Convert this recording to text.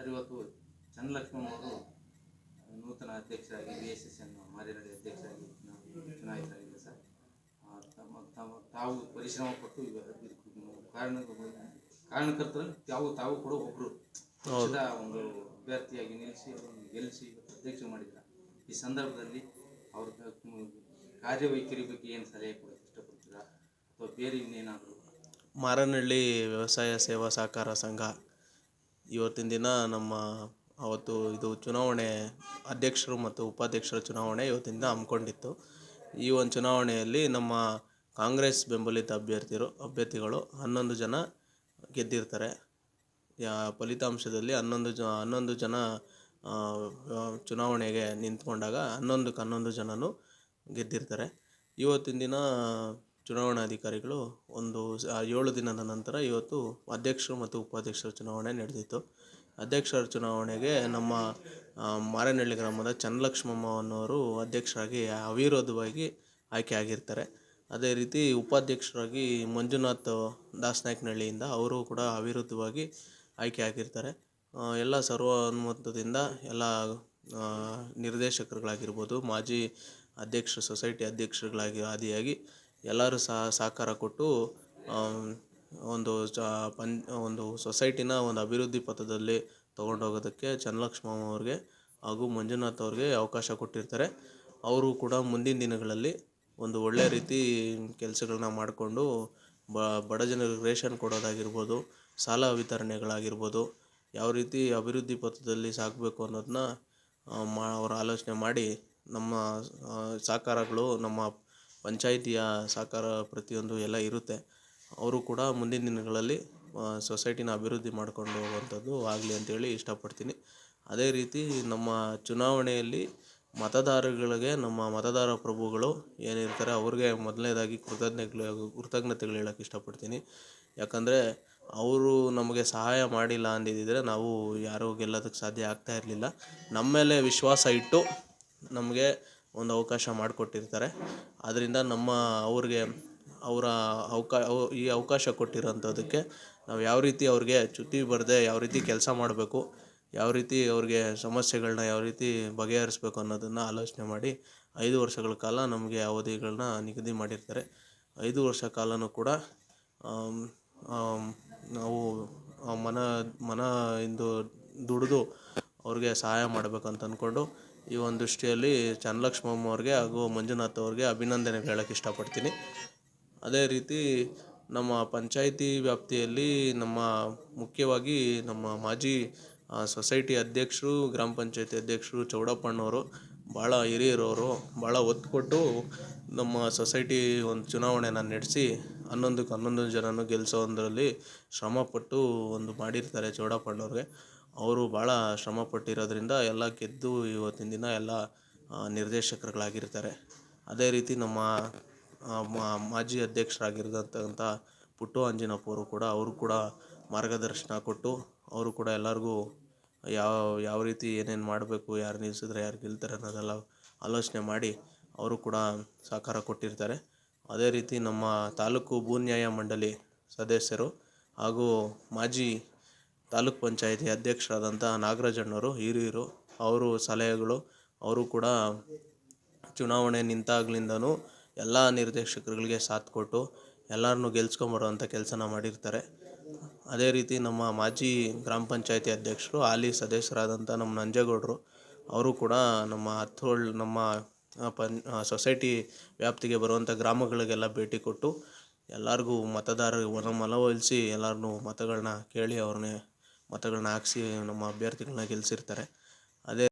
Sir, ಇವತ್ತು ಚನ್ನಲಕ್ಷ್ಮಮ್ಮ ಅವರು ನೂತನ ಅಧ್ಯಕ್ಷರಾಗಿ B S S N Marinahalli ಅಧ್ಯಕ್ಷರಾಗಿ ನಾವು ಚುನಾಯಿತರಾಗಿದ್ದಾರೆ ಸರ್. ತಮ್ಮ ತಮ್ಮ, ತಾವು ಪರಿಶ್ರಮ ಪಟ್ಟು ಕಾರಣ ಕಾರಣಕರ್ತರಲ್ಲಿ ತಾವು ತಾವು ಕೂಡ ಒಬ್ಬರು ಪಕ್ಷದ ಒಂದು ಅಭ್ಯರ್ಥಿಯಾಗಿ ನಿಲ್ಲಿಸಿ, ಅವರನ್ನು ಗೆಲ್ಲಿಸಿ ಇವತ್ತು ಅಧ್ಯಕ್ಷ ಮಾಡಿದ್ದಾರೆ ಈ ಸಂದರ್ಭದಲ್ಲಿ ಅವ್ರ ಕಾರ್ಯವೈಖರಿ ಬಗ್ಗೆ ಏನು ಸಲಹೆ ಕೊಡೋಕ್ಕೆ ಇಷ್ಟಪಡ್ತೀರಾ? ಅಥವಾ ಬೇರೆ ಇನ್ನೇನಾದರೂ? ಮಾರನಹಳ್ಳಿ ವ್ಯವಸಾಯ ಸೇವಾ ಸಹಕಾರ ಸಂಘ ಇವತ್ತಿನ ದಿನ ನಮ್ಮ ಅವತ್ತು ಇದು ಚುನಾವಣೆ ಅಧ್ಯಕ್ಷರು ಮತ್ತು ಉಪಾಧ್ಯಕ್ಷರ ಚುನಾವಣೆ ಇವತ್ತಿನ ದಿನ ಹಮ್ಮಿಕೊಂಡಿತ್ತು. ಈ ಒಂದು ಚುನಾವಣೆಯಲ್ಲಿ ನಮ್ಮ ಕಾಂಗ್ರೆಸ್ ಬೆಂಬಲಿತ ಅಭ್ಯರ್ಥಿರು, ಅಭ್ಯರ್ಥಿಗಳು ಹನ್ನೊಂದು ಜನ ಗೆದ್ದಿರ್ತಾರೆ. ಯಾ ಫಲಿತಾಂಶದಲ್ಲಿ ಹನ್ನೊಂದು ಜ, ಹನ್ನೊಂದು ಜನ ಚುನಾವಣೆಗೆ ನಿಂತ್ಕೊಂಡಾಗ ಹನ್ನೊಂದಕ್ಕೆ ಹನ್ನೊಂದು ಜನನು ಗೆದ್ದಿರ್ತಾರೆ. ಇವತ್ತಿನ ದಿನ ಚುನಾವಣಾಧಿಕಾರಿಗಳು ಒಂದು ಏಳು ದಿನದ ನಂತರ ಇವತ್ತು ಅಧ್ಯಕ್ಷರು ಮತ್ತು ಉಪಾಧ್ಯಕ್ಷರ ಚುನಾವಣೆ ನಡೆದಿತ್ತು. ಅಧ್ಯಕ್ಷರ ಚುನಾವಣೆಗೆ ನಮ್ಮ ಮಾರನಹಳ್ಳಿ ಗ್ರಾಮದ ಚನ್ನಲಕ್ಷ್ಮಮ್ಮ ಅನ್ನೋರು ಅಧ್ಯಕ್ಷರಾಗಿ, ಅವಿರೋಧವಾಗಿ ಆಯ್ಕೆ ಆಗಿರ್ತಾರೆ. ಅದೇ ರೀತಿ ಉಪಾಧ್ಯಕ್ಷರಾಗಿ ಮಂಜುನಾಥ್ ದಾಸನಾಯಕನಹಳ್ಳಿಯಿಂದ ಅವರು ಕೂಡ ಅವಿರೋಧವಾಗಿ ಆಯ್ಕೆ ಆಗಿರ್ತಾರೆ. ಎಲ್ಲ ಸರ್ವಾನುಮತದಿಂದ ಎಲ್ಲ ನಿರ್ದೇಶಕರುಗಳಾಗಿರ್ಬೋದು, ಮಾಜಿ ಅಧ್ಯಕ್ಷ ಸೊಸೈಟಿ ಅಧ್ಯಕ್ಷರುಗಳಾಗಿ ಆದಿಯಾಗಿ ಎಲ್ಲರೂ ಸಹ ಸಹಕಾರ ಕೊಟ್ಟು ಒಂದು ಜ ಪಂ ಒಂದು ಸೊಸೈಟಿನ ಒಂದು ಅಭಿವೃದ್ಧಿ ಪಥದಲ್ಲಿ ತೊಗೊಂಡೋಗೋದಕ್ಕೆ ಚನ್ನಲಕ್ಷ್ಮಮ್ಮ ಅವ್ರಿಗೆ ಹಾಗೂ ಮಂಜುನಾಥ್ ಅವ್ರಿಗೆ ಅವಕಾಶ ಕೊಟ್ಟಿರ್ತಾರೆ. ಅವರು ಕೂಡ ಮುಂದಿನ ದಿನಗಳಲ್ಲಿ ಒಂದು ಒಳ್ಳೆಯ ರೀತಿ ಕೆಲಸಗಳನ್ನ ಮಾಡಿಕೊಂಡು ಬಡ ಜನರಿಗೆ ರೇಷನ್ ಕೊಡೋದಾಗಿರ್ಬೋದು, ಸಾಲ ವಿತರಣೆಗಳಾಗಿರ್ಬೋದು, ಯಾವ ರೀತಿ ಅಭಿವೃದ್ಧಿ ಪಥದಲ್ಲಿ ಸಾಕಬೇಕು ಅನ್ನೋದನ್ನ ಮಾ, ಅವರು ಆಲೋಚನೆ ಮಾಡಿ ನಮ್ಮ ಸಹಕಾರಗಳು ನಮ್ಮ ಪಂಚಾಯಿತಿಯ ಸಹಕಾರ ಪ್ರತಿಯೊಂದು ಎಲ್ಲ ಇರುತ್ತೆ. ಅವರು ಕೂಡ ಮುಂದಿನ ದಿನಗಳಲ್ಲಿ ಸೊಸೈಟಿನ ಅಭಿವೃದ್ಧಿ ಮಾಡಿಕೊಂಡು ಹೋಗುವಂಥದ್ದು ಆಗಲಿ ಅಂತೇಳಿ ಇಷ್ಟಪಡ್ತೀನಿ. ಅದೇ ರೀತಿ ನಮ್ಮ ಚುನಾವಣೆಯಲ್ಲಿ ಮತದಾರಗಳಿಗೆ ನಮ್ಮ ಮತದಾರ ಪ್ರಭುಗಳು ಏನಿರ್ತಾರೆ, ಅವ್ರಿಗೆ ಮೊದಲನೇದಾಗಿ ಕೃತಜ್ಞತೆಗಳು ಕೃತಜ್ಞತೆಗಳು ಹೇಳೋಕ್ಕೆ ಇಷ್ಟಪಡ್ತೀನಿ. ಯಾಕಂದರೆ, ಅವರು ನಮಗೆ ಸಹಾಯ ಮಾಡಿಲ್ಲ ಅಂದಿದ್ದಿದ್ರೆ ನಾವು ಯಾರೂ ಗೆಲ್ಲೋದಕ್ಕೆ ಸಾಧ್ಯ ಆಗ್ತಾ ಇರಲಿಲ್ಲ. ನಮ್ಮ ಮೇಲೆ ವಿಶ್ವಾಸ ಇಟ್ಟು ನಮಗೆ ಒಂದು ಅವಕಾಶ ಮಾಡಿಕೊಟ್ಟಿರ್ತಾರೆ. ಆದ್ದರಿಂದ ನಮ್ಮ ಅವ್ರಿಗೆ ಅವರ ಅವಕಾ, ಅವ್, ಈ ಅವಕಾಶ ಕೊಟ್ಟಿರೋಂಥದ್ದಕ್ಕೆ ನಾವು ಯಾವ ರೀತಿ ಅವ್ರಿಗೆ ಚ್ಯುತಿ ಬರದೆ ಯಾವ ರೀತಿ ಕೆಲಸ ಮಾಡಬೇಕು, ಯಾವ ರೀತಿ ಅವ್ರಿಗೆ ಸಮಸ್ಯೆಗಳನ್ನ ಯಾವ ರೀತಿ ಬಗೆಹರಿಸ್ಬೇಕು ಅನ್ನೋದನ್ನು ಆಲೋಚನೆ ಮಾಡಿ ಐದು ವರ್ಷಗಳ ಕಾಲ ನಮಗೆ ಅವಧಿಗಳನ್ನ ನಿಗದಿ ಮಾಡಿರ್ತಾರೆ. ಐದು ವರ್ಷ ಕಾಲನೂ ಕೂಡ ನಾವು ಮನ ಮನ ಇಂದು ದುಡಿದು ಅವ್ರಿಗೆ ಸಹಾಯ ಮಾಡಬೇಕಂತ ಅಂದ್ಕೊಂಡು ಈ ಒಂದು ದೃಷ್ಟಿಯಲ್ಲಿ ಚನ್ನಲಕ್ಷ್ಮಮ್ಮ ಅವ್ರಿಗೆ ಹಾಗೂ ಮಂಜುನಾಥ್ ಅವ್ರಿಗೆ ಅಭಿನಂದನೆ ಹೇಳಕ್ಕೆ ಇಷ್ಟಪಡ್ತೀನಿ. ಅದೇ ರೀತಿ ನಮ್ಮ ಪಂಚಾಯಿತಿ ವ್ಯಾಪ್ತಿಯಲ್ಲಿ ನಮ್ಮ ಮುಖ್ಯವಾಗಿ ನಮ್ಮ ಮಾಜಿ ಸೊಸೈಟಿ ಅಧ್ಯಕ್ಷರು, ಗ್ರಾಮ ಪಂಚಾಯತಿ ಅಧ್ಯಕ್ಷರು ಚೌಡಪ್ಪಣ್ಣವರು ಭಾಳ ಹಿರಿಯರವರು ಭಾಳ ಒತ್ತು ಕೊಟ್ಟು ನಮ್ಮ ಸೊಸೈಟಿ ಒಂದು ಚುನಾವಣೆನ ನಡೆಸಿ ಹನ್ನೊಂದಕ್ಕೆ ಹನ್ನೊಂದು ಜನನು ಗೆಲ್ಲಿಸೋದ್ರಲ್ಲಿ ಶ್ರಮಪಟ್ಟು ಒಂದು ಮಾಡಿರ್ತಾರೆ ಚೌಡಪ್ಪಣ್ಣವ್ರಿಗೆ ಅವರು ಭಾಳ ಶ್ರಮಪಟ್ಟಿರೋದ್ರಿಂದ ಎಲ್ಲ ಗೆದ್ದು ಇವತ್ತಿನ ದಿನ ಎಲ್ಲ ನಿರ್ದೇಶಕರುಗಳಾಗಿರ್ತಾರೆ. ಅದೇ ರೀತಿ ನಮ್ಮ ಮಾಜಿ ಅಧ್ಯಕ್ಷರಾಗಿರ್ತಕ್ಕಂಥ ಪುಟ್ಟು ಅಂಜಿನಪ್ಪ ಅವರು ಕೂಡ ಅವರು ಕೂಡ ಮಾರ್ಗದರ್ಶನ ಕೊಟ್ಟು ಅವರು ಕೂಡ ಎಲ್ಲರಿಗೂ ಯಾವ ಯಾವ ರೀತಿ ಏನೇನು ಮಾಡಬೇಕು, ಯಾರು ನಿಲ್ಲಿಸಿದ್ರೆ ಯಾರು ಗೆಲ್ತಾರೆ ಅನ್ನೋದೆಲ್ಲ ಆಲೋಚನೆ ಮಾಡಿ ಅವರು ಕೂಡ ಸಹಕಾರ ಕೊಟ್ಟಿರ್ತಾರೆ. ಅದೇ ರೀತಿ ನಮ್ಮ ತಾಲೂಕು ಭೂ ನ್ಯಾಯ ಮಂಡಳಿ ಸದಸ್ಯರು ಹಾಗೂ ಮಾಜಿ ತಾಲೂಕ್ ಪಂಚಾಯಿತಿ ಅಧ್ಯಕ್ಷರಾದಂಥ ನಾಗರಾಜಣ್ಣವರು ಹಿರಿಯರು, ಅವರು ಸಲಹೆಗಳು, ಅವರು ಕೂಡ ಚುನಾವಣೆ ನಿಂತಾಗ್ಲಿಂದನೂ ಎಲ್ಲ ನಿರ್ದೇಶಕರುಗಳಿಗೆ ಸಾಥ್ ಕೊಟ್ಟು ಎಲ್ಲರನ್ನೂ ಗೆಲ್ಸ್ಕೊಂಬರೋವಂಥ ಕೆಲಸನ ಮಾಡಿರ್ತಾರೆ. ಅದೇ ರೀತಿ ನಮ್ಮ ಮಾಜಿ ಗ್ರಾಮ ಪಂಚಾಯತಿ ಅಧ್ಯಕ್ಷರು, ಹಾಲಿ ಸದಸ್ಯರಾದಂಥ ನಮ್ಮ ನಂಜೇಗೌಡರು, ಅವರು ಕೂಡ ನಮ್ಮ ಹತ್ತೋಳ್ ನಮ್ಮ ಪನ್ ಸೊಸೈಟಿ ವ್ಯಾಪ್ತಿಗೆ ಬರುವಂಥ ಗ್ರಾಮಗಳಿಗೆಲ್ಲ ಭೇಟಿ ಕೊಟ್ಟು ಎಲ್ಲರಿಗೂ ಮತದಾರರಿಗೆ ಮನ ಮನವೊಲಿಸಿ ಎಲ್ಲರನ್ನೂ ಮತಗಳನ್ನ ಕೇಳಿ ಅವ್ರನ್ನೇ ಮತಗಳನ್ನ ಹಾಕ್ಸಿ ನಮ್ಮ ಅಭ್ಯರ್ಥಿಗಳನ್ನ ಗೆಲ್ಲಿಸಿರ್ತಾರೆ ಅದೇ